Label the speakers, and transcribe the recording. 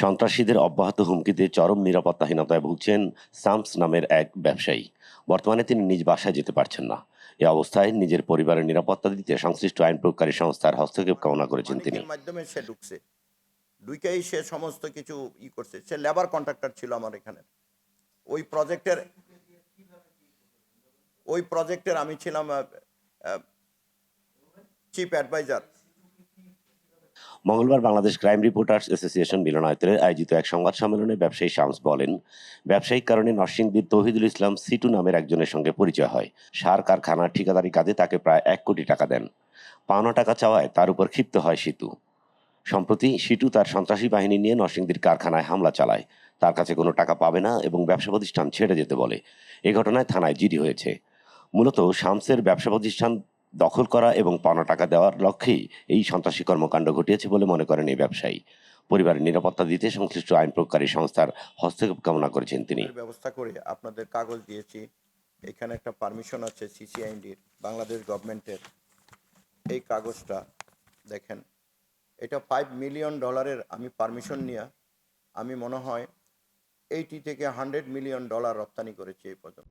Speaker 1: সন্ত্রাসীদের অব্যাহত হুমকিতে চরম নিরাপত্তাহীনতায় ভুগছেন সামস নামের এক ব্যবসায়ী। বর্তমানে তিনি নিজ বাসায় যেতে পারছেন না। এ অবস্থায় নিজের পরিবারের নিরাপত্তা দিতে সংশ্লিষ্ট আইন প্রয়োগকারী সংস্থার হস্তক্ষেপ কামনা করেছেন তিনি।
Speaker 2: মাধ্যমে সে ঢুকছে। ঢুকেই সে সমস্ত কিছু ই করছে। সে লেবার কন্ট্রাক্টর ছিল আমার এখানে। ওই প্রজেক্টের ওই প্রজেক্টের আমি ছিলাম চিফ অ্যাডভাইজার
Speaker 1: মঙ্গলবার বাংলাদেশ ক্রাইম রিপোর্টার্স অ্যাসোসিয়েশন মিলনায়তনে আয়োজিত এক সংবাদ সম্মেলনে ব্যবসায়ী শামস বলেন, ব্যবসায়িক কারণে নরসিংদীর তৌহিদুল ইসলাম সিটু নামের একজনের সঙ্গে পরিচয় হয়। সার কারখানার ঠিকাদারি কাজে তাকে প্রায় এক কোটি টাকা দেন। পাওনা টাকা চাওয়ায় তার উপর ক্ষিপ্ত হয় সিতু সম্প্রতি সিটু তার সন্ত্রাসী বাহিনী নিয়ে নরসিংদীর কারখানায় হামলা চালায়। তার কাছে কোনো টাকা পাবে না এবং ব্যবসা প্রতিষ্ঠান ছেড়ে যেতে বলে। এ ঘটনায় থানায় জিডি হয়েছে। মূলত শামসের ব্যবসা প্রতিষ্ঠান দখল করা এবং পাওনা টাকা দেওয়ার লক্ষ্যেই এই সন্ত্রাসী কর্মকাণ্ড ঘটিয়েছে বলে মনে করেন এই ব্যবসায়ী। পরিবারের নিরাপত্তা দিতে সংশ্লিষ্ট আইন প্রয়োগকারী সংস্থার হস্তক্ষেপ কামনা করেছেন তিনি।
Speaker 2: ব্যবস্থা করে আপনাদের কাগজ দিয়েছি। এখানে একটা পারমিশন আছে সিসিআইডির বাংলাদেশ গভর্নমেন্টের। এই কাগজটা দেখেন, এটা ফাইভ মিলিয়ন ডলারের আমি পারমিশন নিয়ে, আমি মনে হয় এইটি থেকে হান্ড্রেড মিলিয়ন ডলার রপ্তানি করেছি এই পর্যন্ত।